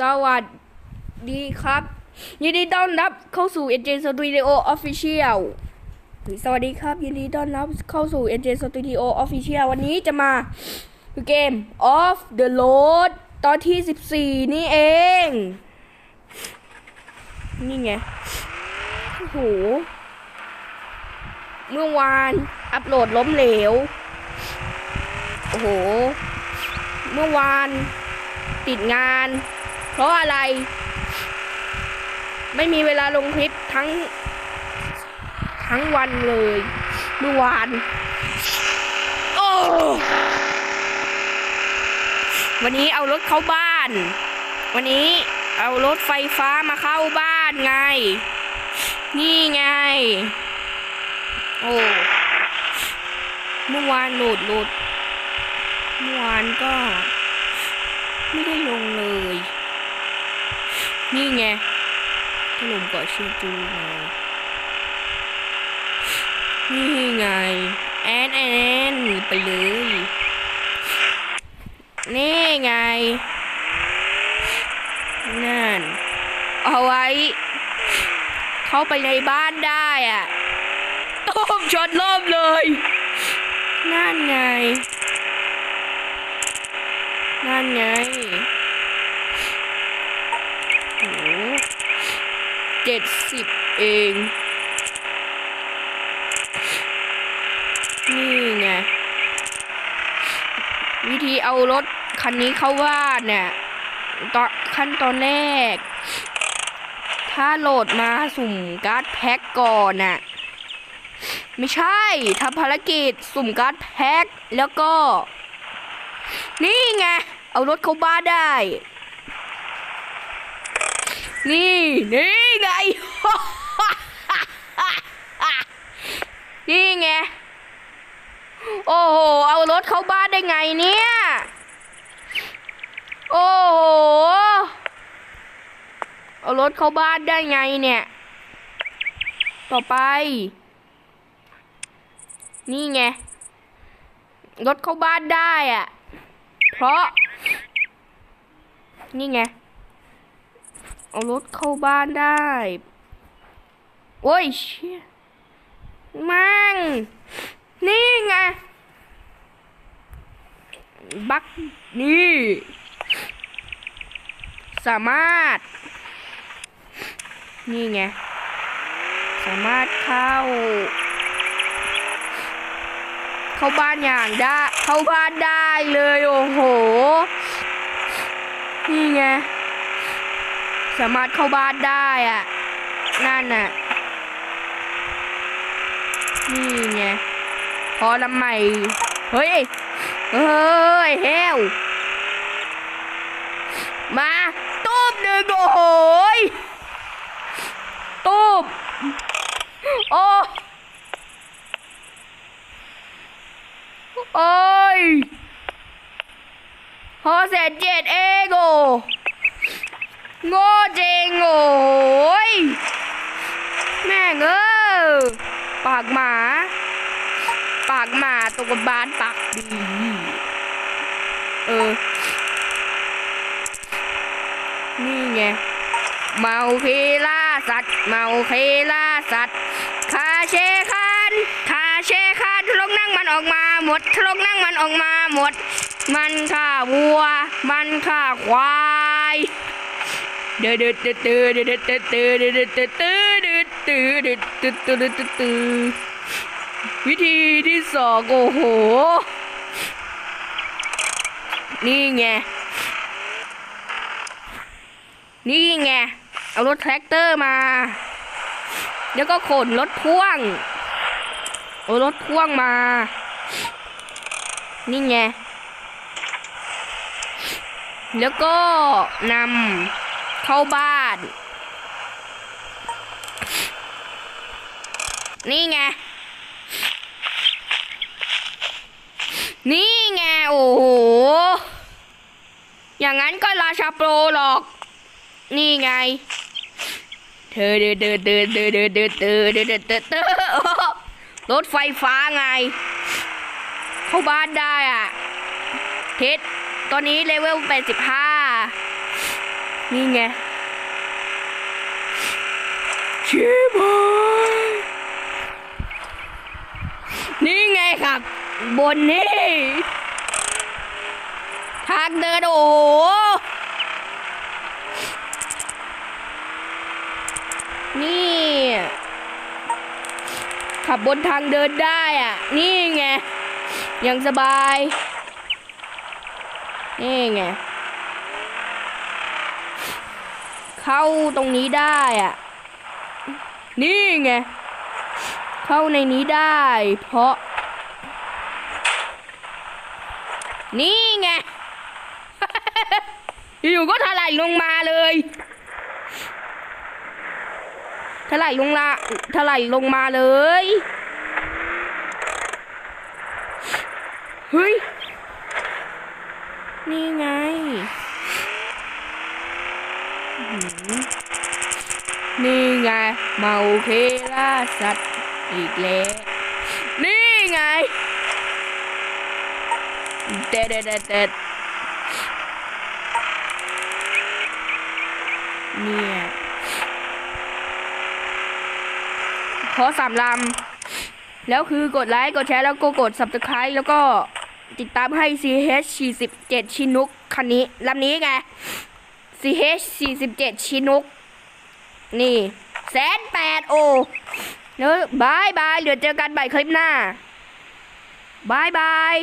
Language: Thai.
สวัสดีครับ ยินดีต้อนรับเข้าสู่ NJ Studio Official สวัสดีครับ ยินดีต้อนรับเข้าสู่ NJ Studio Official วันนี้จะมาเกม Off the Road ตอนที่ 14 นี่เอง นี่ไง โอ้โห เมื่อวานอัปโหลดล้มเหลว โอ้โห เมื่อวานติดงาน เพราะอะไร ไม่มีเวลาลงคลิปทั้ง ทั้งวันเลยเมื่อวานโอ้วันนี้เอารถเข้าบ้าน วันนี้เอารถไฟฟ้ามาเข้าบ้านไง นี่ไง โอ้ เมื่อวานโหลดโหลด เมื่อวานก็ ไม่ได้ลงเลย นี่ไงถล่มเกาะชียงจูไงนี่ไง แอนแอนไปเลย นี่ไง นั่น เอาไว้ เข้าไปในบ้านได้อะต้มชนล่มเลย นั่นไง นั่นไง โห เจ็ดสิบเอง นี่ไง วิธีเอารถคันนี้เข้าบ้าเนี่ยตอนขั้นตอนแรก ถ้าโหลดมาสุ่มการ์ดแพ็กก่อนน่ะ ไม่ใช่ทำภารกิจสุ่มการ์ดแพ็กแล้วก็ นี่ไง เอารถเข้าบ้านได้ นี่นี่ไง นี่ไง โอ้โห เอารถเข้าบ้านได้ไงเนี่ย โอ้โห เอารถเข้าบ้านได้ไงเนี่ย ต่อไป นี่ไง รถเข้าบ้านได้อะ เพราะ นี่ไง เอารถเข้าบ้านได้ โอ้ยเชี่ยมั่งนี่ไง บักนี่ สามารถ นี่ไง สามารถเข้า เข้าบ้านอย่างได้ เข้าบ้านได้เลย โอ้โห นี่ไง สามารถเข้าบ้านได้อะนั่นน่ะ นี่ไง พอลำใหม่ เฮ้ย เฮ้ยเฮวมาตูบหนึ่งโอ้โหยตูบโอ้โอ้ยพอเสร็จเจ็ดเอโอ โง่จริงโอ้ยแม่งเออปากหมา ปากหมาตัวกบานปากดีเออ นี่ไง เมาคีล่าสัตว์ เมาคีล่าสัตว์คาเชคันคาเชคันทะลกนั่งมันออกมาหมดทะลกนั่งมันออกมาหมด มันฆ่าวัว มันฆ่าควาย เดือดเดือดเดือดเดือดเดือดเดือดเดือดเดือดเดือดเดือดเดือดเดือดเดือดเดือดเดือดวิธีที่สองโอ้โห นี่ไง นี่ไง เอารถแทรกเตอร์มา แล้วก็ขนรถพ่วง เอารถพ่วงมา นี่ไง แล้วก็นำ เข้าบ้าน นี่ไง นี่ไง โอ้โห อย่างนั้นก็ราชาโปรหรอก นี่ไง เธอเดินเดินเดินเดินเดินเดินเดินเดินเดินเดินเดินรถไฟฟ้าไง เข้าบ้านได้อะเพชรตอนนี้เลเวล85 นี่ไงเชิบหายนี่ไงครับ บนนี่ทางเดินโอ้โหนี่ขับบนทางเดินได้อะ นี่ไง ยังสบาย นี่ไง เข้าตรงนี้ได้อะนี่ไง เข้าในนี้ได้ เพราะ นี่ไง อยู่ก็ถลายลงมาเลยถลายลงละถลายลงมาเลย เฮ้ย นี่ไง นี่ไง เมาเคล่าสัตว์อีกแล้ว นี่ไงเด็ดเด็ดเด็ดเด็ดเนี่ยขอสามลำ แล้วคือกดไลค์ กดแชร์ แล้วก็กด subscribe แล้วก็ติดตามให้ CH 47 ชินุกคันนี้ลำนี้ไง CH 47 ชินุกนี่แสนแปดโอเนอะบายบาย เดี๋ยวเจอกันใหม่คลิปหน้าบายบาย